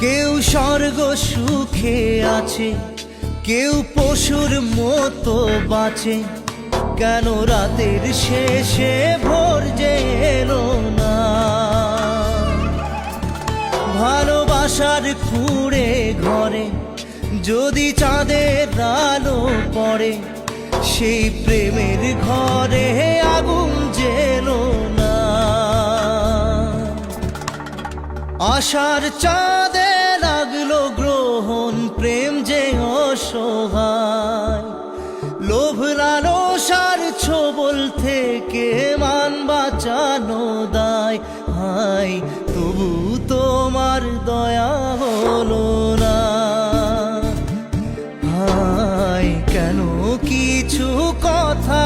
কেউ স্বর্গ সুখে আছে, কেউ পশুর মতো বাঁচে। কেন রাতের শেষে ভোর যে এলো না? ভালোবাসার কুড়ে ঘরে, যদি চাঁদের আলো পড়ে, সেই প্রেমের ঘরে আশার চাঁদে লাগল গ্রহণ, প্রেম যে অসহায়। লোভ লালসার ছবল থেকে মান বাঁচানো দায়। হাই, তবু তোমার দয়া হলো না। হাই, কেন কিছু কথা